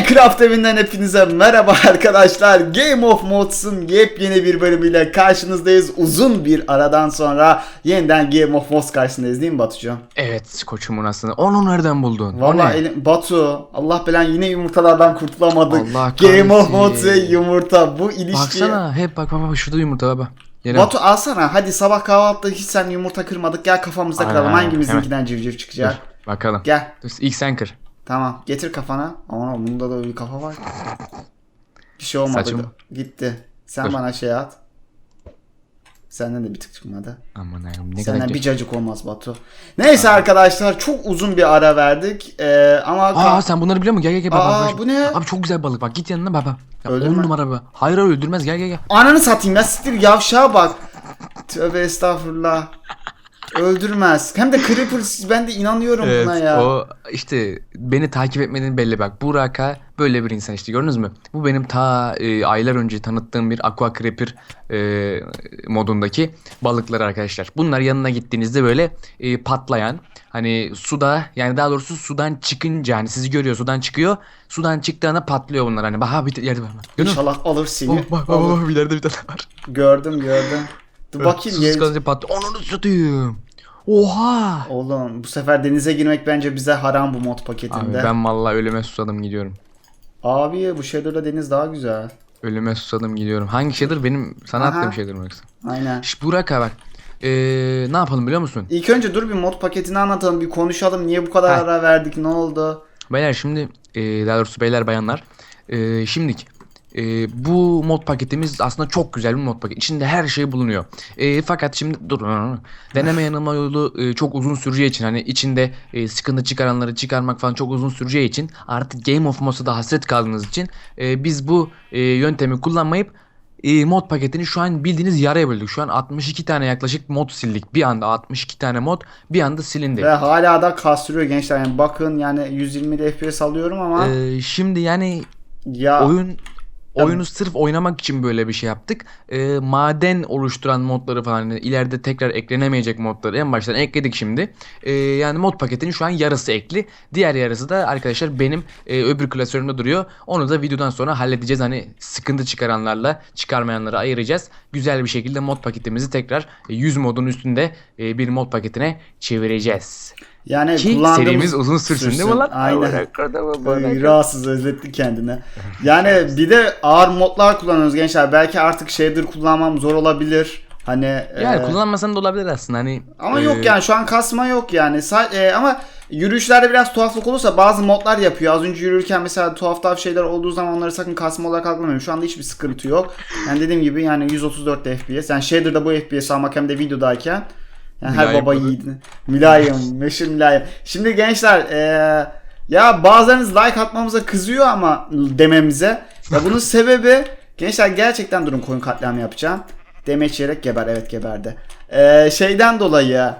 Minecraft evinden hepinize merhaba arkadaşlar. Game of Mods'un yepyeni bir bölümüyle karşınızdayız. Uzun bir aradan sonra yeniden Game of Mods karşısındayız değil mi Batucuğum? Evet koçumun aslında. Onu nereden buldun? Elim, Batu Allah belan yine yumurtalardan kurtulamadık. Allah Game of kahretsin. Mods ve yumurta bu ilişki. Baksana hep bak bak bak şurada yumurta baba. Yere Batu alsana hadi sabah kahvaltıda hiç sen yumurta kırmadık gel kafamızda Aynen, kıralım aynen. hangimizinkinden civciv çıkacak. Dur, bakalım. Gel Dur, ilk sen kır. Tamam getir kafana. Aman bunda da bir kafa var. Bir şey olmadı. Saçım. Gitti. Sen Dur. bana şey at. Senden de bir tık çıkmadı. Aman ayağım ne Senden bir cacık olmaz Batu. Neyse arkadaşlar çok uzun bir ara verdik. Ee, ama Aa sen bunları biliyor musun? Gel gel gel. bak, Aa, bak, bak. bu ne? Abi çok güzel balık bak git yanına baba. Ya, Öldürme. on numara be. Hayır hayır öldürmez gel gel gel. ananı satayım ya siktir yavşağa bak. Tövbe estağfurullah. Öldürmez. Hem de Creeper ben de inanıyorum buna ya. o işte beni takip etmediğin belli bak. Buraka böyle bir insan işte gördünüz mü? Bu benim ta e, aylar önce tanıttığım bir aqua creeper e, modundaki balıklar arkadaşlar. Bunlar yanına gittiğinizde böyle e, patlayan hani suda yani daha doğrusu sudan çıkınca hani sizi görüyor sudan çıkıyor. Sudan çıktığında patlıyor bunlar hani. Bak ha bir yerde var. Gördün mü? İnşallah alır seni. Oh, bak bak Alır. bak ileride bir tane var. Gördüm gördüm. Dur bakayım. Susuz gel- kalınca patlıyor. Onu satayım. Oha. Oğlum bu sefer denize girmek bence bize haram bu mod Abi paketinde. ben vallahi ölüme susadım gidiyorum. Abi bu Shader'da deniz daha güzel. Ölüme susadım gidiyorum. Hangi şeydir benim sana Aha. attığım şeydir mi yoksa? Aynen. Şş Burak abi bak. Ee, ne yapalım biliyor musun? İlk önce dur bir mod paketini anlatalım. Bir konuşalım. Niye bu kadar Ha. ara verdik? Ne oldu? Beyler şimdi e, daha doğrusu beyler bayanlar. E, şimdilik e, bu mod paketimiz aslında çok güzel bir mod paket. İçinde her şey bulunuyor. E, fakat şimdi dur. Deneme yanılma yolu e, çok uzun süreceği için hani içinde e, sıkıntı çıkaranları çıkarmak falan çok uzun süreceği için artık Game of Mods'a da hasret kaldığınız için e, biz bu e, yöntemi kullanmayıp e, mod paketini şu an bildiğiniz yarıya böldük. Şu an 62 tane yaklaşık mod sildik. Bir anda 62 tane mod bir anda silindi. Ve hala da kastırıyor gençler. Yani bakın yani 120 FPS alıyorum ama E, şimdi yani ya oyun oyunu sırf oynamak için böyle bir şey yaptık. Ee, maden oluşturan modları falan hani ileride tekrar eklenemeyecek modları en baştan ekledik şimdi. Ee, yani mod paketinin şu an yarısı ekli. Diğer yarısı da arkadaşlar benim e, öbür klasörümde duruyor. Onu da videodan sonra halledeceğiz. Hani sıkıntı çıkaranlarla çıkarmayanları ayıracağız. Güzel bir şekilde mod paketimizi tekrar e, 100 modun üstünde e, bir mod paketine çevireceğiz. Yani Ki kullandığımız serimiz uzun sürsün, değil mi lan? Aynen. Ay, Rahatsız özletti kendine. Yani bir de ağır modlar kullanıyoruz gençler. Belki artık shader kullanmam zor olabilir. Hani Yani e, kullanmasan da olabilir aslında hani. Ama e, yok yani şu an kasma yok yani. Sa- e, ama yürüyüşlerde biraz tuhaflık olursa bazı modlar yapıyor. Az önce yürürken mesela tuhaf tuhaf şeyler olduğu zaman onları sakın kasma olarak algılamayın. Şu anda hiçbir sıkıntı yok. Yani dediğim gibi yani 134 FPS. Yani shader'da bu FPS almak hem de videodayken. Yani her baba tabii. yiğidin. Mülayim, meşhur mülayim. Şimdi gençler e, ya bazılarınız like atmamıza kızıyor ama dememize. Ya bunun sebebi gençler gerçekten durun koyun katliamı yapacağım. Demeç yiyerek geber evet geberdi. E, şeyden dolayı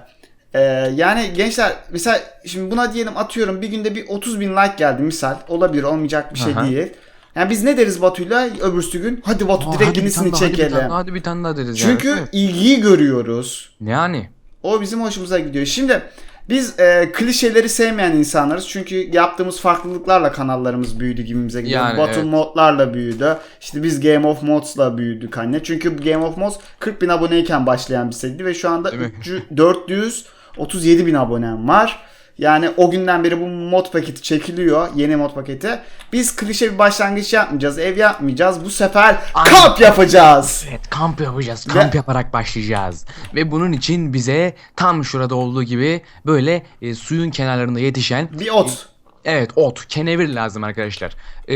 e, yani gençler mesela şimdi buna diyelim atıyorum bir günde bir 30 bin like geldi misal. Olabilir olmayacak bir şey Aha. değil. Yani biz ne deriz Batu'yla öbürsü gün? Hadi Batu Aa, direkt hadi bir yenisini tane daha, hadi bir çekelim. tane daha, Hadi bir tane daha deriz Çünkü yani. ilgiyi görüyoruz. Yani. O bizim hoşumuza gidiyor. Şimdi biz e, klişeleri sevmeyen insanlarız. Çünkü yaptığımız farklılıklarla kanallarımız büyüdü gibimize gidiyor. Yani, Battle evet. modlarla büyüdü. İşte biz Game of Mods'la büyüdük anne. Çünkü Game of Mods 40 bin aboneyken başlayan bir seriydi ve şu anda Değil mi? 300 437 bin abonem var. Yani o günden beri bu mod paketi çekiliyor. Yeni mod paketi. Biz klişe bir başlangıç yapmayacağız. Ev yapmayacağız. Bu sefer Aynen. kamp yapacağız. Evet kamp yapacağız. Kamp Ve- yaparak başlayacağız. Ve bunun için bize tam şurada olduğu gibi böyle e, suyun kenarlarında yetişen Bir ot. Evet ot, kenevir lazım arkadaşlar. E,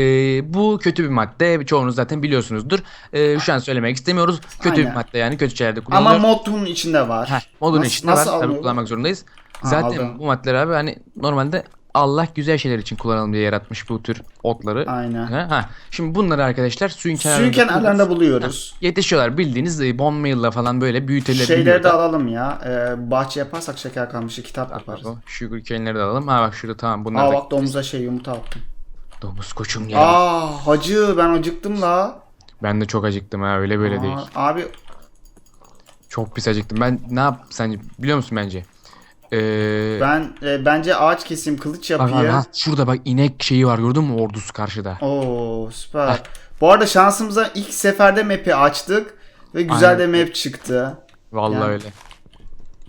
bu kötü bir madde. Çoğunuz zaten biliyorsunuzdur. E, şu an söylemek istemiyoruz. Kötü Aynen. bir madde yani kötü şeylerde Ama kullanılıyor. modun içinde var. Heh, modun Nasıl- içinde nasıl var. Tabii alınıyor bu? kullanmak zorundayız. Ha, Zaten aldım. bu maddeler abi hani normalde Allah güzel şeyler için kullanalım diye yaratmış bu tür otları. Aynen. Ha, ha. Şimdi bunları arkadaşlar suyun kenarında Suyun kenarlarında buluyoruz. buluyoruz. Yetişiyorlar bildiğiniz e, bone meal'la falan böyle büyütülebiliyor. Şeyleri de alalım ya. Ee, bahçe yaparsak şeker kalmışı kitap yaparız. Sugar cane'leri de alalım. Ha bak şurada tamam bunlar Aa da bak domuza şey yumurta attım. domuz koçum geldi. Aa hacı ben acıktım la. Ben de çok acıktım ha öyle böyle Aa, değil. Abi Çok pis acıktım. Ben ne yap sence biliyor musun bence? Ee, Ben e, bence ağaç keseyim, kılıç bak, yapayım. bak, ha, şurada bak inek şeyi var gördün mü ordusu karşıda. Oo süper. Bu arada şansımıza ilk seferde map'i açtık ve güzel de map çıktı. Vallahi Yani. öyle.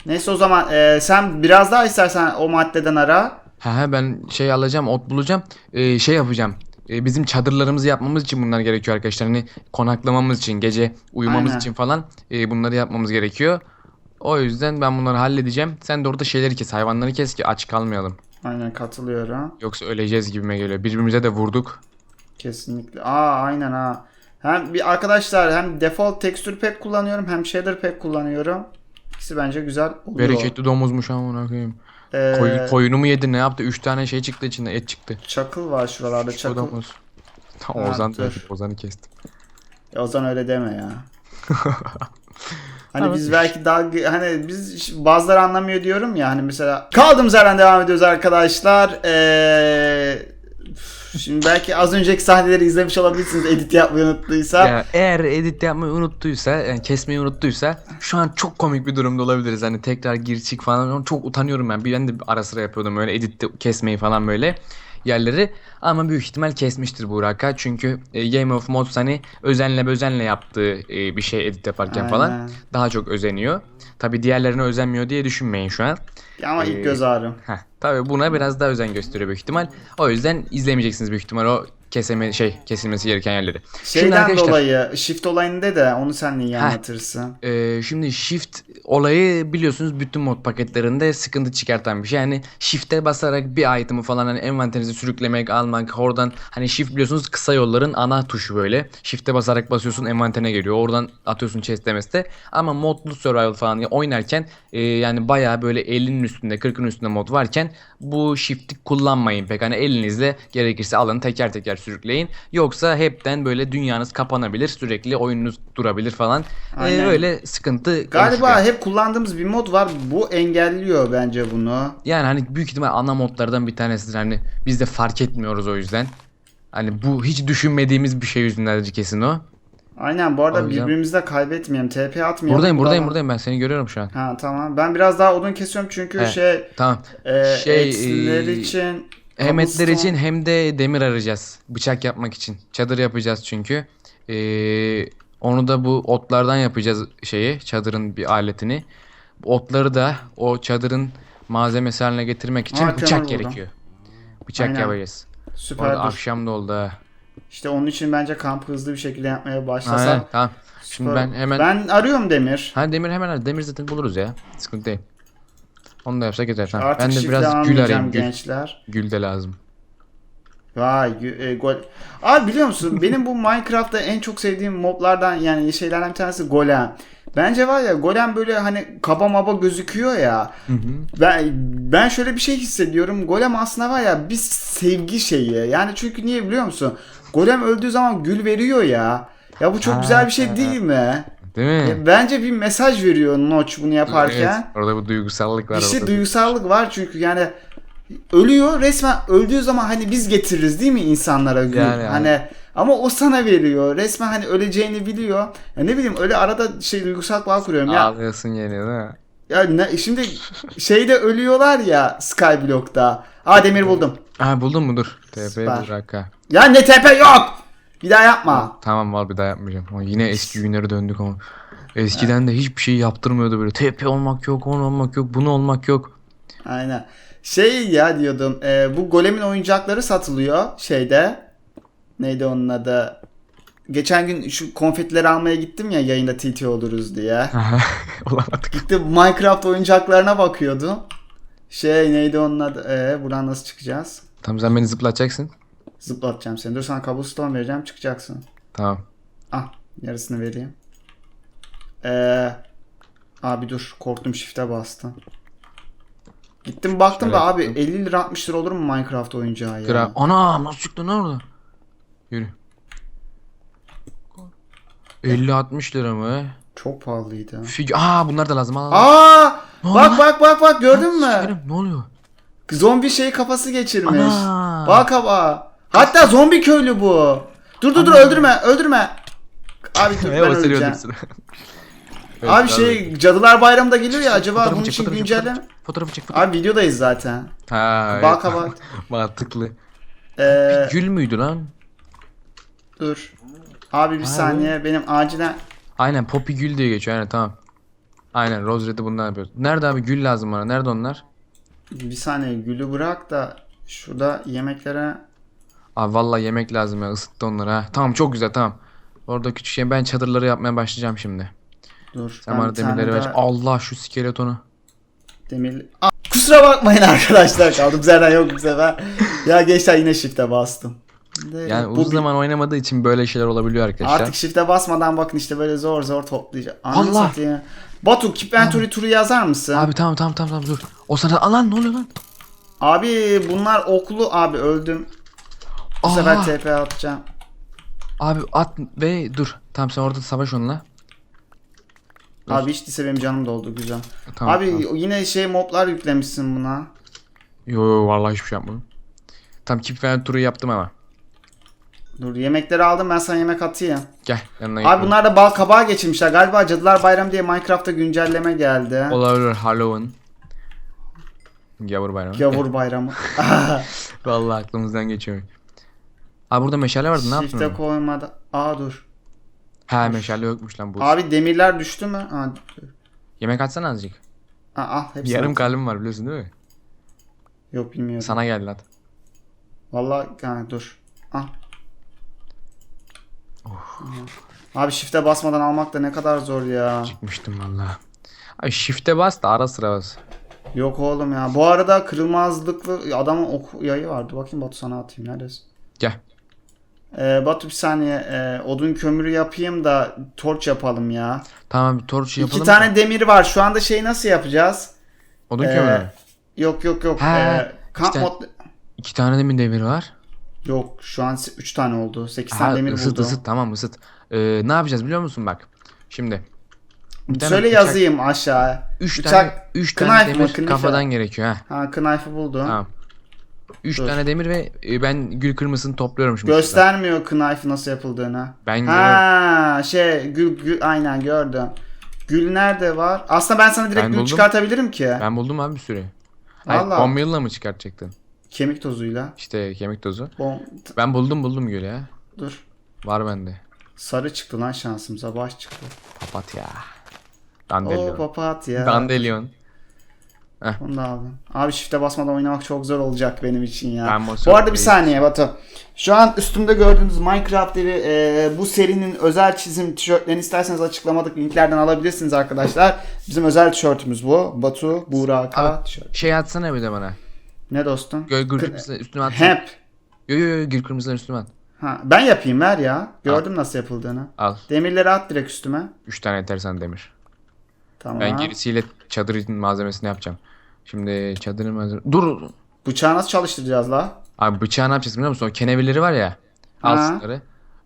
Neyse o zaman e, sen biraz daha istersen o maddeden ara. Ha ha ben şey alacağım ot bulacağım. Ee, şey yapacağım. Ee, bizim çadırlarımızı yapmamız için bunlar gerekiyor arkadaşlar. Hani konaklamamız için, gece uyumamız Aynen. için falan e, bunları yapmamız gerekiyor. O yüzden ben bunları halledeceğim. Sen de orada şeyleri kes, hayvanları kes ki aç kalmayalım. Aynen katılıyorum. Yoksa öleceğiz gibime geliyor. Birbirimize de vurduk. Kesinlikle. Aa aynen ha. Hem bir arkadaşlar hem default texture pack kullanıyorum hem shader pack kullanıyorum. İkisi bence güzel oluyor. Bereketli domuzmuş amına koyayım. Ee, Koy- koyunu mu yedi ne yaptı? 3 tane şey çıktı içinde et çıktı. çakıl var şuralarda O çakıl. domuz. Ozan dur. Ozan'ı kestim. Ya Ozan öyle deme ya. hani Tamam. biz belki daha hani biz bazıları anlamıyor diyorum ya hani mesela kaldığımız yerden devam ediyoruz arkadaşlar. Ee, şimdi belki az önceki sahneleri izlemiş olabilirsiniz edit yapmayı unuttuysa. Ya eğer edit yapmayı unuttuysa, yani kesmeyi unuttuysa şu an çok komik bir durumda olabiliriz. Hani tekrar gir çık falan çok utanıyorum ben. Ben de ara sıra yapıyordum öyle editte kesmeyi falan böyle yerleri. Ama büyük ihtimal kesmiştir Burak'a. Çünkü e, Game of Mods hani özenle özenle yaptığı e, bir şey edit yaparken falan Aynen. daha çok özeniyor. Tabi diğerlerine özenmiyor diye düşünmeyin şu an. Ama Ee, ilk göz ağrım. Heh, tabii buna biraz daha özen gösteriyor büyük ihtimal. O yüzden izlemeyeceksiniz büyük ihtimal o keseme şey kesilmesi gereken yerleri. Şimdi Şeyden arkadaşlar- dolayı shift olayında da onu sen Heh. anlatırsın. Ee, şimdi shift olayı biliyorsunuz bütün mod paketlerinde sıkıntı çıkartan bir şey. Yani shift'e basarak bir item'ı falan hani envanterinize sürüklemek, almak, oradan hani shift biliyorsunuz kısa yolların ana tuşu böyle. Shift'e basarak basıyorsun envanterine geliyor. Oradan atıyorsun chest'lemeste. Ama modlu survival falan ya oynarken e, yani bayağı böyle 50'nin üstünde 40'ın üstünde mod varken bu shift'i kullanmayın pek. Hani elinizle gerekirse alın teker teker sürükleyin. Yoksa hepten böyle dünyanız kapanabilir. Sürekli oyununuz durabilir falan. Ee, Aynen. öyle sıkıntı Galiba konuşuyor. hep kullandığımız bir mod var. Bu engelliyor bence bunu. Yani hani büyük ihtimal ana modlardan bir tanesidir. Hani biz de fark etmiyoruz o yüzden. Hani bu hiç düşünmediğimiz bir şey yüzündendir kesin o. Aynen bu arada yüzden- birbirimizi de kaybetmeyelim. TP atmayalım. Buradayım buradayım Buradan- buradayım ben seni görüyorum şu an. Ha tamam. Ben biraz daha odun kesiyorum çünkü He, şey Tamam. e, Şey, etler e, için Hem etler cobblestone- için hem de demir arayacağız. Bıçak yapmak için. Çadır yapacağız çünkü. Ee, onu da bu otlardan yapacağız şeyi. Çadırın bir aletini. Bu otları da o çadırın malzemesi haline getirmek için kömür bıçak buldum. gerekiyor. Bıçak Aynen. yapacağız. Bu arada süperdir. akşam da oldu ha. İşte onun için bence kampı hızlı bir şekilde yapmaya başlasak. Aynen, tamam. Şimdi ben hemen Ben arıyorum demir. Ha demir hemen ar- demir zaten buluruz ya. Sıkıntı değil. Onu da yapsak yeter. Tamam. Artık Ben de biraz gül arayayım. Gül, gençler. gül de lazım. Vay e, gol. Abi biliyor musun benim bu Minecraft'ta en çok sevdiğim moblardan yani şeylerden bir tanesi Golem. Bence var ya Golem böyle hani kaba maba gözüküyor ya. Ben ben şöyle bir şey hissediyorum. Golem aslında var ya bir sevgi şeyi. Yani çünkü niye biliyor musun? Golem öldüğü zaman gül veriyor ya. Ya bu çok Ha, güzel bir şey değil mi? Değil mi? Ya Bence bir mesaj veriyor Notch bunu yaparken. Evet, orada bu duygusallık var. İşte orada. duygusallık var çünkü yani ölüyor resmen öldüğü zaman hani biz getiririz değil mi insanlara gül Yani, yani. hani ama o sana veriyor resmen hani öleceğini biliyor ya ne bileyim öyle arada şey duygusal bağ kuruyorum ya Ağlıyorsun yine değil mi? ya ne, şimdi şeyde ölüyorlar ya Skyblock'ta aa demir buldum Ha buldun mu dur. TP Süper. Burak'a. ya ne tepe yok bir daha yapma Tamam var bir daha yapmayacağım. Ama yine eski günlere döndük ama. Eskiden de hiçbir şey yaptırmıyordu böyle. TP olmak yok, onu olmak yok, bunu olmak yok. aynen şey ya diyordum e, bu golemin oyuncakları satılıyor şeyde neydi onun adı Geçen gün şu konfetileri almaya gittim ya yayında TT oluruz diye. Olamadık. Gittim Minecraft oyuncaklarına bakıyordum. Şey neydi onun adı? Ee, buradan nasıl çıkacağız? Tamam sen beni zıplatacaksın. Zıplatacağım seni. Dur sana cobblestone vereceğim çıkacaksın. Tamam. Ah yarısını vereyim. Ee, abi dur korktum shift'e bastım. Gittim baktım Şöyle da abi yaptım. 50 lira 60 lira olur mu Minecraft oyuncağı ya? Gra Ana nasıl çıktı lan orada? Yürü. 50-60 lira mı? Çok pahalıydı. Fig Aa bunlar da lazım. Al. al. Aa! Ne Bak bak bak bak gördün mü? Sikerim, Ne oluyor? Zombi şey kafası geçirmiş. Ana. Bak ama. Hatta zombi köylü bu. Dur dur dur Ana. öldürme öldürme. Abi dur ben öleceğim. öldürsün. Evet, Abi şey Cadılar Bayramı da geliyor ya acaba Fotoğrafı bunun çek, için fotoğrafı çek, güncelleme... fotoğrafı- Fotoğrafı çek. Fotoğrafı. Abi videodayız zaten. Ha, Bak evet. bak. Mantıklı. Ee, Gül müydü lan? dur. Abi bir Abi. saniye benim acilen... Aynen Poppy Gül diye geçiyor. Aynen tamam. Aynen Rose Red'i bundan yapıyoruz. Nerede abi gül lazım bana? Nerede onlar? Bir saniye gülü bırak da şurada yemeklere... Abi vallahi yemek lazım ya ısıttı onları ha. Tamam çok güzel tamam. Orada küçük şey ben çadırları yapmaya başlayacağım şimdi. Dur. Sen bana bir tane demirleri ver. daha Allah şu skeletonu. Demir... Aa, kusura bakmayın arkadaşlar kaldığımız yerden yok bu sefer. Ya gençler yine shift'e bastım. De- Yani uzun bir- zaman oynamadığı için böyle şeyler olabiliyor arkadaşlar. Artık shift'e basmadan bakın işte böyle zor zor toplayacağım. Ananı Allah! satayım. Batu Keep Inventory turu yazar mısın? Abi, Abi tamam tamam tamam tamam dur. O sana alan ne oluyor lan? bunlar oklu abi öldüm. Bu Aa! sefer TP atacağım. Abi at ve dur. Tamam sen orada savaş onunla. Dur. Abi hiç değilse benim canım doldu güzel. Tamam, abi tamam. yine şey moblar yüklemişsin buna. Yo yo vallahi hiçbir şey yapmadım. Tam keep falan turu yaptım ama. Dur yemekleri aldım ben sana yemek atayım. Gel yanına Abi bunlar da bal kabağı geçirmişler. Galiba Cadılar Bayramı diye Minecraft'ta güncelleme geldi. Olabilir Halloween. Gavur bayramı. Gavur Bayramı. Vallahi aklımızdan geçiyor. Abi burada meşale vardı ne yaptın Shift'e onu? koymadı. Aa dur. He meşale yokmuş lan bu. Abi demirler düştü mü? Aa, Yemek atsana azıcık. aa, al hepsini. yarım at. kalbim var biliyorsun değil mi? Yok bilmiyorum. Sana geldi lan. Vallahi ha, dur. Al. Abi shift'e basmadan almak da ne kadar zor ya. Çıkmıştım vallahi. Abi shift'e bas da ara sıra bas. Yok oğlum ya. Bu arada kırılmazlıklı adamın ok yayı vardı. Bakayım Batu sana atayım. Neredesin? Gel. Ee, Batu bir saniye. Ee, odun kömürü yapayım da torç yapalım ya. Tamam bir torç yapalım. İki tane demir var. Şu anda şeyi nasıl yapacağız? Odun Ee, kömürü. Yok yok yok. Ha, Ee, kamp işte- mod... İki tane de mi demir var? Yok şu an 3 tane oldu. 8 Ha, tane demir ısıt buldum. ısıt tamam ısıt. Ee, ne yapacağız biliyor musun bak. Şimdi. bir tane Söyle bıçak- yazayım. Üç Bıçak- tane, üç tane mı, demir knife? kafadan gerekiyor ha. Ha knife'ı buldum. Tamam. Üç Dur. tane demir ve e, ben gül kırmızısını topluyorum şimdi. Göstermiyor knife nasıl yapıldığını. Ben. Ha şey gül, gül aynen gördüm. Gül nerede var? Aslında ben sana direkt Ben gül buldum. çıkartabilirim ki. Ben buldum abi bir sürü. Hayır, bomba yılla mı çıkartacaktın? Kemik tozuyla. İşte kemik tozu. Bom... Ben buldum buldum gül ya. Dur. Var bende. Sarı çıktı lan şansımıza. Baş çıktı. Papatya. Oo Dandelion. papatya. Dandelion. Onu da aldım. Abi shift'e basmadan oynamak çok zor olacak benim için ya. Ben bu arada bir saniye Batu. Şu an üstümde gördüğünüz Minecraft evi e, bu serinin özel çizim tişörtlerini isterseniz açıklamadık linklerden alabilirsiniz arkadaşlar. Bizim özel tişörtümüz bu. Batu, Buğra, K tişört. Şey atsana bir de bana. Ne dostum? Gül gül Kı- kırmızıları üstüme at. Hep. Yo yo yo gül kırmızıları üstüme at. Ha, ben yapayım ver ya. Gördüm nasıl yapıldığını. Al. Demirleri at direkt üstüme. Üç tane yeter sana demir. Tamam. Ben gerisiyle çadırın malzemesini yapacağım. Şimdi çadırın malzeme... Dur. Bıçağı nasıl çalıştıracağız la? Abi bıçağı ne yapacağız biliyor musun? O kenevirleri var ya. Al Ha. şunları.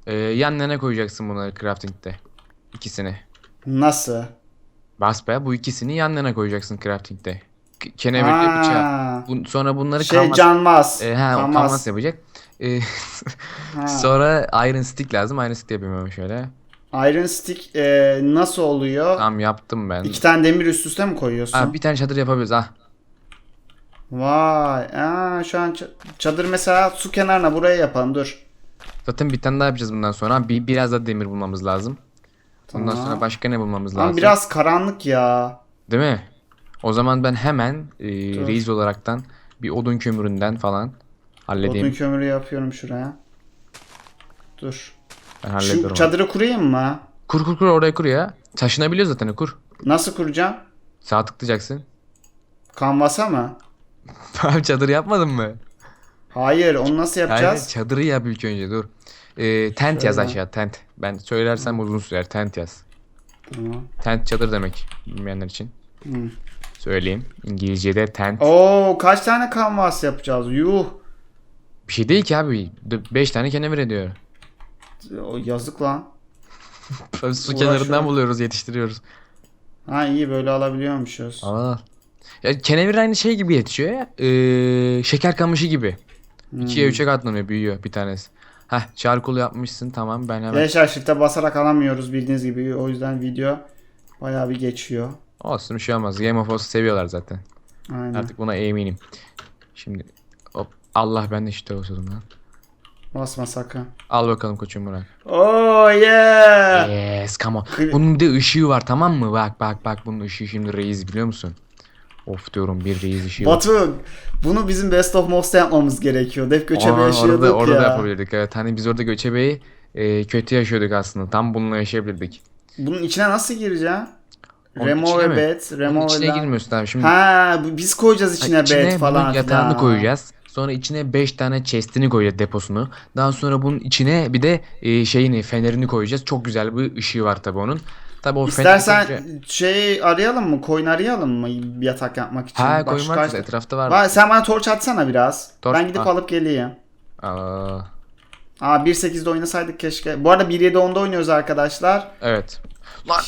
Ee, yan yana koyacaksın bunları crafting'de. İkisini. Nasıl? Bas be bu ikisini yan yana koyacaksın crafting'de. Kenevirli bıçağı. Bu, sonra bunları Şey kanvas, canmaz. e, o Kanvas. kanvas yapacak. Ha. sonra iron stick lazım. Iron stick hemen şöyle. Iron Stick e, nasıl oluyor? Tamam yaptım ben. İki tane demir üst üste mi koyuyorsun? Ha, bir tane çadır yapabiliriz ha. Vay. Aa, şu an çadır mesela su kenarına buraya yapalım dur. Zaten bir tane daha yapacağız bundan sonra. Bir, biraz da demir bulmamız lazım. Ondan Tamam. sonra başka ne bulmamız Ama lazım? biraz karanlık ya. Değil mi? O zaman ben hemen e, Dur. reis olaraktan bir odun kömüründen falan halledeyim. Odun kömürü yapıyorum şuraya. Dur. Ben Şu hallederim. çadırı kurayım mı? Kur kur kur oraya kur ya. Taşınabiliyor zaten kur. Nasıl kuracağım? Sağ tıklayacaksın. Kanvasa mı? Tamam çadır yapmadın mı? Hayır onu nasıl Hayır yapacağız? çadırı yap ilk önce dur. E, tent yaz Şöyle. aşağı tent. Ben söylersem uzun sürer tent yaz. Tamam. Tent çadır demek bilmeyenler için. Hı. Söyleyeyim. İngilizce'de tent. Oo kaç tane kanvas yapacağız? Yuh. Bir şey değil ki abi. 5 tane kenevir ediyor. O yazık lan. Su Uğraşıyorum. kenarından buluyoruz yetiştiriyoruz. Ha iyi böyle alabiliyormuşuz. Aa. Ya kenevir aynı şey gibi yetişiyor ya. Ee, şeker kamışı gibi. Hmm. İkiye üçe katlanıyor büyüyor bir tanesi. Heh çarkolu yapmışsın tamam ben hemen. Gençler shift'e basarak alamıyoruz bildiğiniz gibi o yüzden video Bayağı bir geçiyor. Olsun bir şey olmaz. Game of Thrones'u seviyorlar zaten. Aynen. Artık buna eminim. Şimdi hop Allah ben de işte o sözüm lan. Basma sakın. Al bakalım koçum Burak. Oh yeah. Yes come on. Bunun bir de ışığı var tamam mı? Bak bak bak bunun ışığı şimdi reis biliyor musun? Of diyorum bir reis ışığı var. Batu bunu bizim Best of Mobs'ta yapmamız gerekiyordu. Hep göçebe Aa, yaşıyorduk orada, orada ya. da yapabilirdik evet. Hani biz orada göçebeyi e, kötü yaşıyorduk aslında. Tam bununla yaşayabilirdik. Bunun içine nasıl gireceğim? Onun içine mi? bed, remove içine lan- girmiyorsun abi şimdi. Ha biz koyacağız içine, Ha, bed falan bunun yatağını koyacağız. Sonra içine 5 tane chest'ini koyacağız deposunu. Daha sonra bunun içine bir de e, şeyini fenerini koyacağız. Çok güzel bir ışığı var tabi onun. Tabi o İstersen koyunca- şey arayalım mı? Koyun arayalım mı yatak yapmak için? Ha koyun var karşı- etrafta var. Var, sen bana torç atsana biraz. Torç, ben gidip al. alıp geleyim. Aa, Aa 1.8'de oynasaydık keşke. Bu arada 1.7.10'da oynuyoruz arkadaşlar. evet. Lan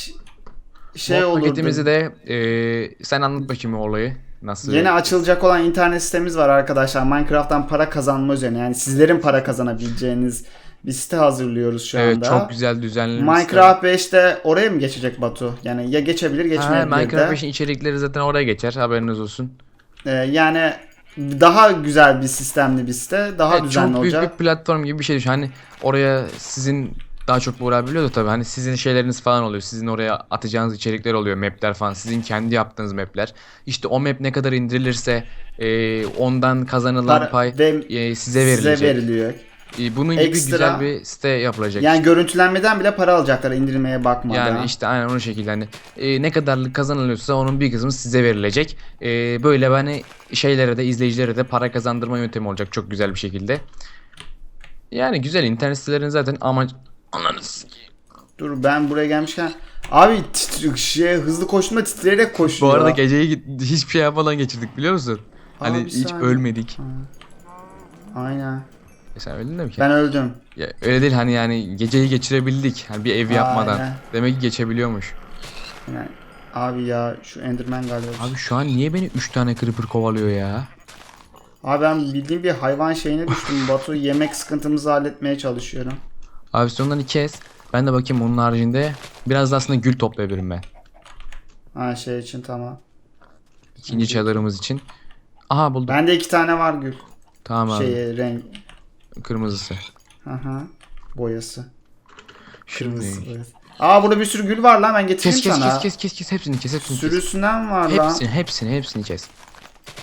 Şey mod olurdu. paketimizi de e, sen anlat bakayım olayı. Nasıl? Yeni açılacak olan internet sitemiz var arkadaşlar. Minecraft'tan para kazanma üzerine. Yani sizlerin para kazanabileceğiniz bir site hazırlıyoruz şu Evet anda. çok güzel düzenli. Minecraft 5'te oraya mı geçecek Batu? Yani ya geçebilir site. Ha, geçmeyebilir Minecraft de. 5'in içerikleri zaten oraya geçer haberiniz olsun. Ee, yani daha güzel bir sistemli bir site. Daha Evet, düzenli çok büyük olacak. bir platform gibi bir şey düşün. Hani oraya sizin daha çok uğrayabiliyor da tabii. Hani sizin şeyleriniz falan oluyor. Sizin oraya atacağınız içerikler oluyor. Map'ler falan. Sizin kendi yaptığınız map'ler. İşte o map ne kadar indirilirse e, ondan kazanılan Para- pay ve e, size verilecek. Size veriliyor. E, bunun gibi Ekstra- güzel bir site yapılacak. Yani görüntülenmeden bile para alacaklar indirmeye bakmadan. Yani işte aynen o şekilde hani e, ne kadarlık kazanılıyorsa onun bir kısmı size verilecek. E, böyle hani şeylere de izleyicilere de para kazandırma yöntemi olacak çok güzel bir şekilde. Yani güzel internet sitelerinin zaten amaç Sikeyim. Dur ben buraya gelmişken abi şey hızlı koştuğunda titreyerek koşuyor. Bu arada geceyi git- hiçbir şey yapmadan geçirdik biliyor musun? Hani Abi hiç sen- ölmedik. Aynen. E sen öldün de mi ki? Ben öldüm. Ya, öyle değil hani yani geceyi geçirebildik. Hani bir ev yapmadan. Aynen. Demek ki geçebiliyormuş. Yani, abi ya şu Enderman galiba. Abi, Abi şu an niye beni 3 tane creeper kovalıyor ya? ben bildiğim bir hayvan şeyine düştüm. Batu yemek sıkıntımızı halletmeye çalışıyorum. Abi sen onları kes. Ben de bakayım onun haricinde biraz da aslında gül toplayabilirim ben. Ha şey için tamam. İkinci çadırımız için. Aha buldum. Bende iki tane var gül. Tamam abi. Şey renk. Kırmızısı. Aha. Boyası. Kırmızı Şimdi. boyası. Aa burada bir sürü gül var lan ben getireyim Kes kes sana. kes kes kes kes hepsini kes hepsini kes. Sürüsünden var lan. Hepsini hepsini hepsini kes.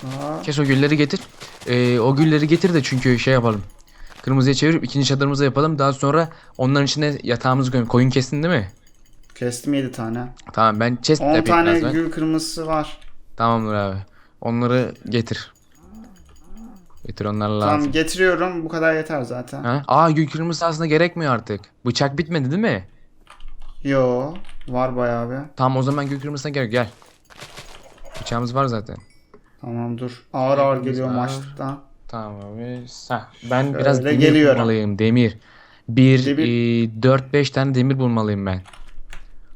Aa, Kes o gülleri getir. Ee, o gülleri getir de çünkü şey yapalım. Kırmızıya çevirip ikinci çadırımızı yapalım. Daha sonra onların içine yatağımızı koyalım. Koyun kestin değil mi? kestim 7 tane. Tamam ben chest 10 yapayım tane biraz ben. gül kırmızısı var. Tamamdır abi. Onları getir. Getir onlar lazım. Tamam getiriyorum. Bu kadar yeter zaten. Ha? Aa gül kırmızısı aslında gerekmiyor artık. Bıçak bitmedi değil mi? Yo, var bayağı bir. Tamam o zaman gül kırmızısına gerek gel. Bıçağımız var zaten. Tamam dur. Ağır ağır geliyor maçlıktan. Tamam abi. Heh, ben biraz Şöyle demir geliyorum. bulmalıyım. Demir. Bir, Demir. e, 4-5 tane demir bulmalıyım ben.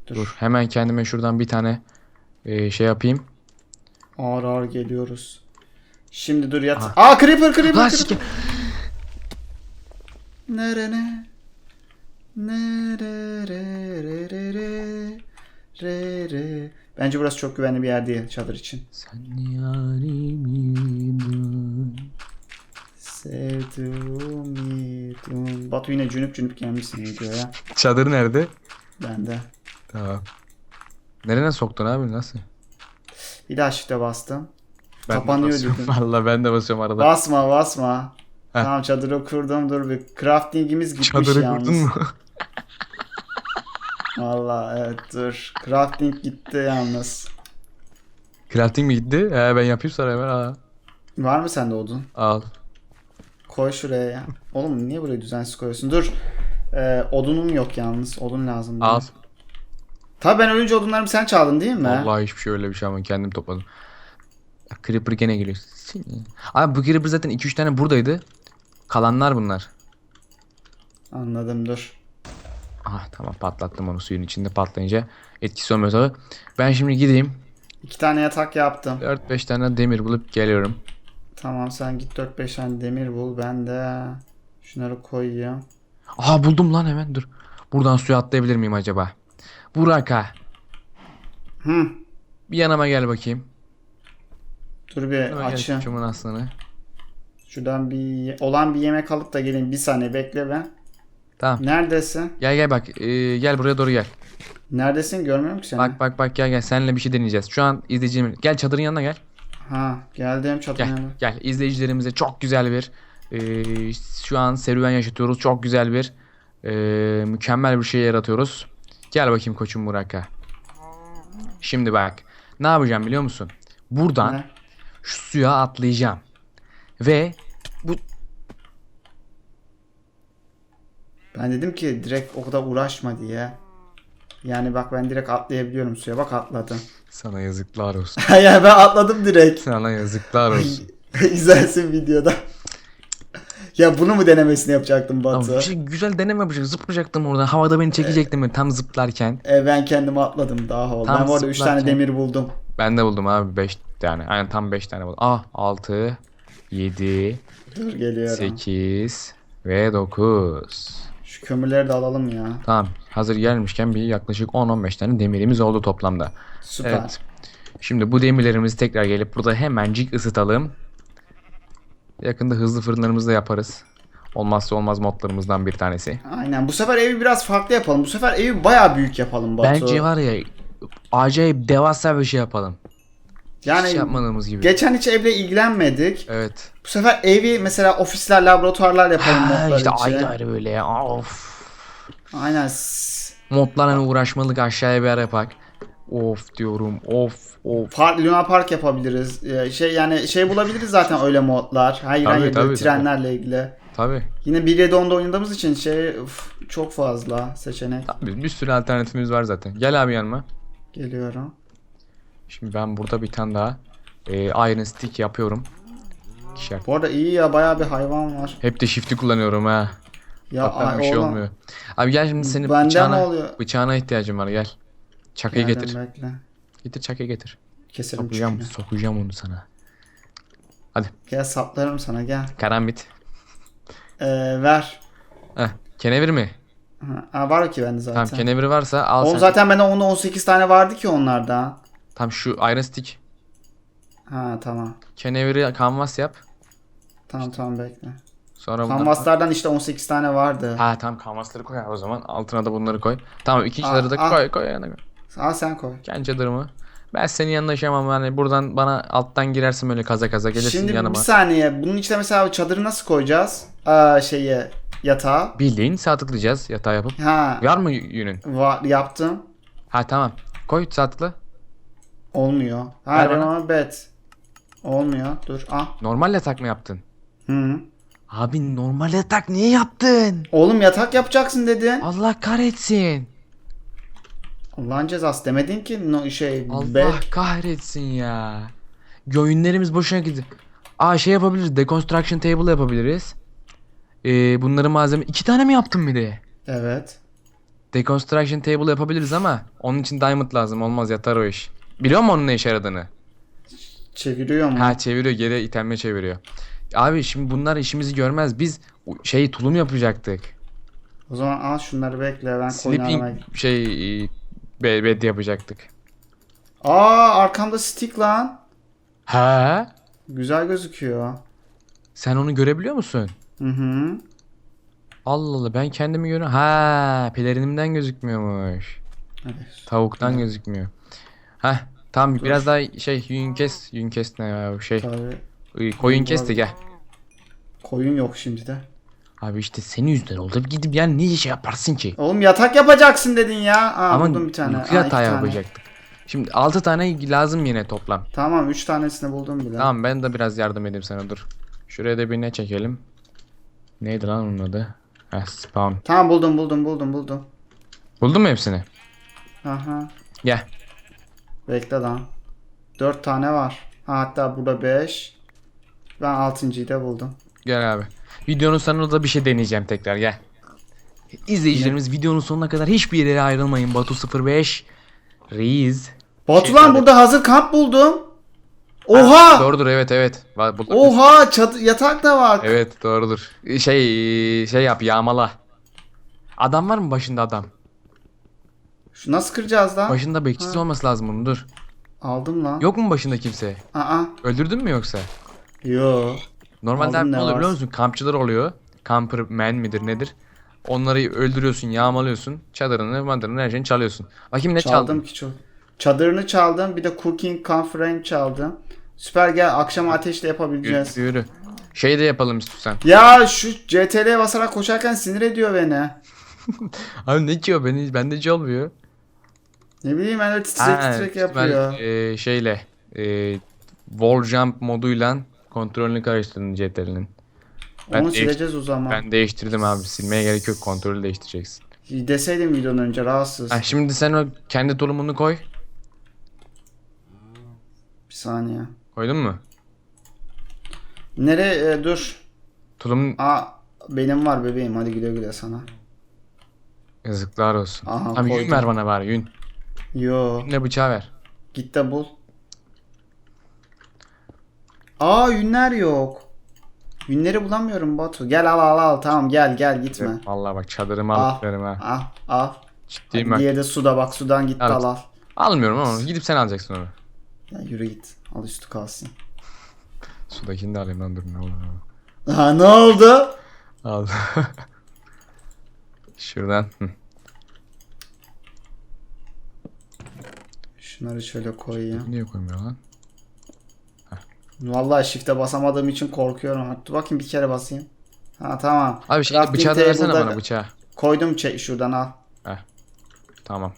Dur. Dur. Hemen kendime şuradan bir tane e, şey yapayım. Ağır ağır geliyoruz. Şimdi dur yat. Aa creeper creeper Lan creeper. sike- Nere ne? Nere re re re re re re. Bence burası çok güvenli bir yer değil çadır için. Sen yarimidin. Sevdumidum. Batu yine cünüp cünüp gelmişsin videoya. Çadır nerede? Ben de. Tamam. Nerene soktun abi nasıl? Bir daha shift'e bastım. Ben Kapanıyor dedim. Valla ben de basıyorum arada. Basma basma. Heh. Tamam çadırı kurdum dur bir craftingimiz gitmiş Çadırı yalnız. kurdun mu? Valla evet dur. Crafting gitti yalnız. Crafting mi gitti? He ben yapayım sonra hemen al. Var mı sende odun? Al. Koy şuraya ya. Oğlum niye burayı düzensiz koyuyorsun? Dur. Ee, odunum yok yalnız. Odun lazım. Al. Tabii ben ölünce odunlarımı sen çaldın değil mi? Vallahi hiçbir şey öyle bir şey ama kendim topladım. Creeper gene geliyor. Abi bu Creeper zaten 2-3 tane buradaydı. Kalanlar bunlar. Anladım dur. Ah tamam patlattım onu suyun içinde patlayınca etkisi olmuyor tabi. Ben şimdi gideyim. İki tane yatak yaptım. 4-5 tane demir bulup geliyorum. Tamam sen git 4-5 tane demir bul. Ben de şunları koyayım. Aha buldum lan hemen dur. Buradan suya atlayabilir miyim acaba? Buraka. Hı. Bir yanıma gel bakayım. Dur bir Yanıma açayım. koçumun aslanı. Şuradan bir olan bir yemek alıp da geleyim. Bir saniye bekle ben. Tamam. Neredesin? Gel gel bak. Ee, gel buraya doğru gel. Neredesin? Görmüyorum ki seni. Bak bak bak gel gel. Seninle bir şey deneyeceğiz. Şu an izleyicilerim. Gel çadırın yanına gel. Ha geldim çatının Gel gel. İzleyicilerimize çok güzel bir ee, şu an serüven yaşatıyoruz. Çok güzel bir ee, mükemmel bir şey yaratıyoruz. Gel bakayım koçum Burak'a. Şimdi bak. Ne yapacağım biliyor musun? Buradan Ne? şu suya atlayacağım. Ve bu Ben dedim ki direkt o kadar uğraşma diye. Yani bak ben direkt atlayabiliyorum suya. Bak atladım. Sana yazıklar olsun. ya ben atladım direkt. Sana yazıklar olsun. İzlersin videoda. ya bunu mu denemesini yapacaktım Batu? bir şey güzel deneme yapacak. Zıplayacaktım orada. Havada beni çekecektim ben tam zıplarken. E, ben kendimi atladım daha oldu. Tam ben bu arada 3 tane demir buldum. Ben de buldum abi 5 tane. Aynen tam 5 tane buldum. Ah 6 7 Dur geliyorum. 8 ve 9. Kömürleri de alalım ya. Tamam. Hazır gelmişken bir yaklaşık 10-15 tane demirimiz oldu toplamda. Süper. Evet. Şimdi bu demirlerimizi tekrar gelip burada hemencik ısıtalım. Yakında hızlı fırınlarımızı da yaparız. Olmazsa olmaz modlarımızdan bir tanesi. Aynen. Bu sefer evi biraz farklı yapalım. Bu sefer evi bayağı büyük yapalım Batu. Bence var ya acayip devasa bir şey yapalım. Yani Hiç yapmadığımız gibi. geçen hiç evle ilgilenmedik. Evet. Bu sefer evi mesela ofisler, laboratuvarlar yapalım Ha, modlar işte için. ayrı ayrı böyle ya. Of. Aynen. Modlarla hani uğraşmalık aşağıya bir ara yapak. Of diyorum. Of of. Park, Luna Park yapabiliriz. Ee, Şey yani şey bulabiliriz zaten öyle modlar. Hayır Tabii, hayır tabii, trenlerle ilgili. Tabi. Yine 1.7.10'da oynadığımız için şey uf, çok fazla seçenek. Tabi bir sürü alternatifimiz var zaten. Gel abi yanıma. Geliyorum. Şimdi ben burada bir tane daha e, Iron Stick yapıyorum. İkişer. Bu arada iyi ya bayağı bir hayvan var. Hep de shift'i kullanıyorum ha. Ya ay, bir şey oğlum, olmuyor. Abi gel şimdi senin bıçağına, oluyor? bıçağına ihtiyacım var gel. Çakıyı Geldim, getir. bekle. Getir çakıyı getir. Keselim Sokacağım, çünkü. sokacağım onu sana. Gel saplarım sana gel. Karambit. Ee, ver. Heh, kenevir mi? Ha, var ki bende zaten. Tamam keneviri varsa al Oğlum sen. zaten bende onda 18 tane vardı ki onlarda. Tam şu Iron Stick. Ha tamam. Keneviri kanvas yap. Tamam tamam bekle. Sonra Kanvaslardan işte 18 tane vardı. Ha tamam kanvasları koy abi o zaman. Altına da bunları koy. Tamam ikinci Aa, çadırı da aa. koy koy koy. Al sen koy. Kendi çadırımı. Ben senin yanına yaşamam yani buradan bana alttan girersin böyle kaza kaza gelirsin Şimdi yanıma. bir saniye. Bunun içine mesela çadırı nasıl koyacağız? Aa, şeye yatağı. Bildiğin sağ tıklayacağız yatağı yapıp. Ha. Var mı yünün? Var, yaptım. Ha tamam. Koy sağ tıkla. Olmuyor. Ha Ver ben bana. ona bet. Olmuyor. Dur. Ah. Normal yatak mı yaptın? Hı. Abi normal yatak niye yaptın? Oğlum yatak yapacaksın dedin. Allah kahretsin. Allah'ın cezası demedin ki no, şey Allah bet. kahretsin ya. Göğünlerimiz boşuna gitti. Aa şey yapabiliriz. Deconstruction table yapabiliriz. Ee, bunları malzeme... iki tane mi yaptın bir de? Evet. Deconstruction table yapabiliriz ama onun için diamond lazım. Olmaz yatar o iş. Biliyor musun onun ne işe yaradığını? Çeviriyor mu? Ha çeviriyor geri itenme çeviriyor. Abi şimdi bunlar işimizi görmez. Biz şey tulum yapacaktık. O zaman al şunları bekle ben koyun Sleeping şey e, be- bed yapacaktık. Aa arkamda stick lan. Ha? Güzel gözüküyor. Sen onu görebiliyor musun? Hı hı. Allah Allah ben kendimi görüyorum. Ha, pelerinimden gözükmüyormuş. Evet. Tavuktan gözükmüyor. Ha, tamam biraz daha şey yün kes, yün kes ne ya şey. Iy, Koyun kes de gel. Koyun yok şimdi de. Abi işte senin yüzünden oldu. Gidip yani niye şey yaparsın ki? Oğlum yatak yapacaksın dedin ya. Aa, Ama buldum bir tane. Aa, iki tane. yapacaktık. Şimdi 6 tane lazım yine toplam. Tamam 3 tanesini buldum bile. Tamam ben de biraz yardım edeyim sana dur. Şuraya da bir ne çekelim. Neydi lan onun adı? Heh, spawn. Tamam buldum buldum buldum buldum. Buldun mu hepsini? Aha. Gel. Bekle lan. 4 tane var. Ha, hatta burada 5. Ben 6.yı da buldum. Gel abi. Videonun sonunda da bir şey deneyeceğim tekrar gel. İzleyicilerimiz videonun sonuna kadar hiçbir yere ayrılmayın. Batu 05 Reis. Batu Şey, lan burada hazır kamp buldum. Oha! Doğrudur evet evet. Va-. Oha! Çatı, yatak da var. Evet doğrudur. Şey şey yap yağmala. Adam var mı başında adam? Şu nasıl kıracağız lan? Başında bekçisi Ha. olması lazım bunun dur. Aldım lan. Yok mu başında kimse? Aa. Öldürdün mü yoksa? Yo. Normalde Aldım ne ne oluyor biliyor varsa. musun? Kampçılar oluyor. Camper man midir nedir? Onları öldürüyorsun, yağmalıyorsun. Çadırını, madırını, her şeyini çalıyorsun. Bakayım ne Çaldım çaldın? ki çok. Çadırını çaldım. Bir de cooking conference çaldım. Süper gel akşam ateşle Yürü, yapabileceğiz. yürü. Şey de yapalım istiyorsan. Ya şu CTRL'ye basarak koşarken sinir ediyor beni. Abi ne o? Beni, bende hiç olmuyor. Ne bileyim öyle titrek Ha, titrek yapıyor. e, şeyle e, wall jump moduyla kontrolünü karıştırdın CTRL'in. Ben, Onu sileceğiz o zaman. ben değiştirdim abi. Silmeye gerek yok. Kontrolü değiştireceksin. Deseydim videonun önce rahatsız. Ha, şimdi sen o kendi tulumunu koy. Bir saniye. Koydun mu? Nereye e, dur. Tulum Aa benim var bebeğim hadi güle güle sana. yazıklar olsun. Aha, Abi yün koydum. ver bana bari yün. Yo Yünle bıçağı ver. git de bul. Aa yünler yok. Yünleri bulamıyorum Batu. Gel al al al tamam gel gel gitme. Vallahi bak çadırımı Al alıp verim ha. al al. Ciddiyim bak. diğeri de suda bak sudan git de Evet. al al. Almıyorum ama gidip sen alacaksın onu. Ya yürü git. Al üstü kalsın. Sudakini de alayım lan dur ne ne olur. Ha ne oldu? Al. Şuradan. Şunları şöyle koyayım. Niye koymuyor lan? Vallahi shift'e basamadığım için korkuyorum. Dur bakayım bir kere basayım. Ha tamam. Abi şey Crafting bıçağı da versene bana bıçağı. Koydum çe- şuradan al. Tamam.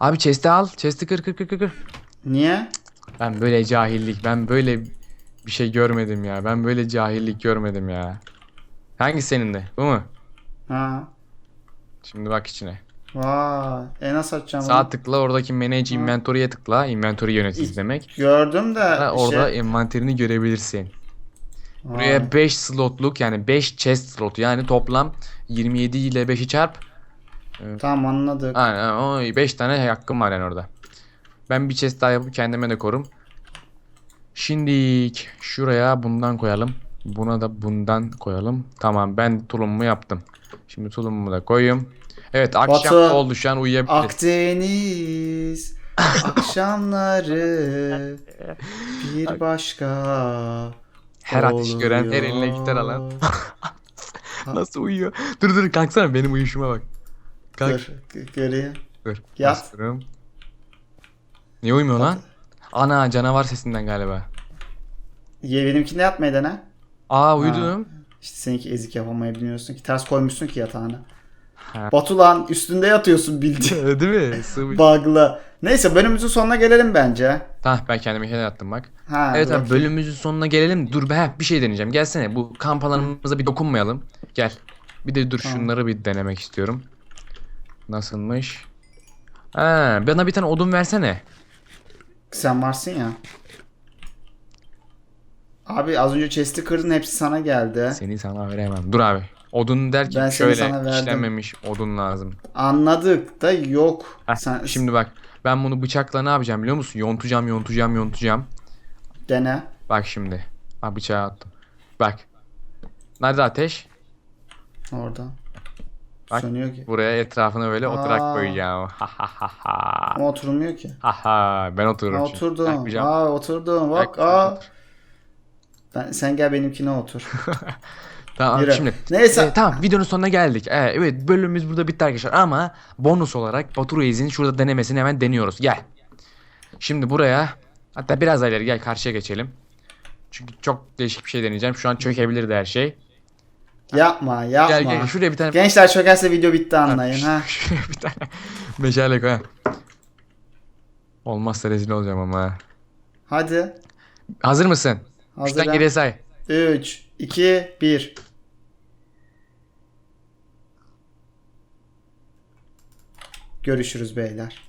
Abi chest'i al. Chest'i kır kır kır kır. Niye? Ben böyle cahillik, ben böyle bir şey görmedim ya. Ben böyle cahillik görmedim ya. Hangisi senin de? Bu mu? Ha. Şimdi bak içine. Vay. E nasıl açacağım Sağ onu? tıkla oradaki manage inventory'e tıkla. Inventory yönetici İlk- demek. Gördüm de Ha, orada şey... envanterini görebilirsin. Vay. Buraya 5 slotluk yani 5 chest slotu yani toplam 27 ile 5'i çarp. Tamam anladık. Aynen o 5 tane hakkım var yani orada. Ben bir chest daha yapıp kendime de korum. Şimdi şuraya bundan koyalım. Buna da bundan koyalım. Tamam ben tulumumu yaptım. Şimdi tulumumu da koyayım. Evet akşam Batu, oldu şu an uyuyabiliriz. Akdeniz akşamları bir başka Her ateşi gören, her eline gitar alan. Nasıl uyuyor? Dur dur kalksana benim uyuşuma bak. Kalk. Dur göreyim. Dur. Yat. bastırıyorum. Niye uyumuyor lan? Ana canavar sesinden galiba. Ye benimkinde yatmayı dene. Aa uyudum. İşte seninki ezik yapamayabiliyorsun ki. Ters koymuşsun ki yatağına. Ha. Batu lan üstünde yatıyorsun bildiğin. Değil mi? Sığmış. Bug'la. Neyse bölümümüzün sonuna gelelim bence. Tamam ben kendime şeyler attım bak. Ha, evet abi bakayım. bölümümüzün sonuna gelelim. Dur be bir şey deneyeceğim. Gelsene bu kamp alanımıza bir dokunmayalım. Gel. Bir de dur Tamam. şunları bir denemek istiyorum. Nasılmış? Ha, bana bir tane odun versene. Sen varsın ya. Abi az önce chest'i kırdın hepsi sana geldi. Seni sana veremem. Dur abi. Odun derken Ben şöyle sana verdim. işlenmemiş odun lazım. Anladık da yok. Heh, Sen Şimdi bak ben bunu bıçakla ne yapacağım biliyor musun? Yontacağım yontacağım yontacağım. dene. Bak şimdi. Bak bıçağı attım. Bak. Nerede ateş? Orada. Bak. Sönüyor ki. Buraya etrafına böyle oturak Aa. koyacağım. Ha ha ha ha. Ama oturulmuyor ki. Ha ha ben otururum. Ha, şimdi. oturdum. Bakmayacağım. Aa oturdum. Bak Bak, aa. otur. Ben, sen gel benimkine otur. Tamam Yürü. şimdi. Neyse. e, tamam videonun sonuna geldik. E, evet bölümümüz burada bitti arkadaşlar ama bonus olarak Batu Reis'in şurada denemesini hemen deniyoruz. Gel. Şimdi buraya hatta biraz daha ileri gel karşıya geçelim. Çünkü çok değişik bir şey deneyeceğim. Şu an çökebilirdi her şey. Yapma yapma. Gel gel şuraya bir tane Gençler çökerse video bitti anlayın ha. Şuraya bir tane meşale koy. Olmazsa rezil olacağım ama. ha. Hadi. Hazır mısın? Üçten Hazır. geriye say. 3, 2, 1. Görüşürüz beyler.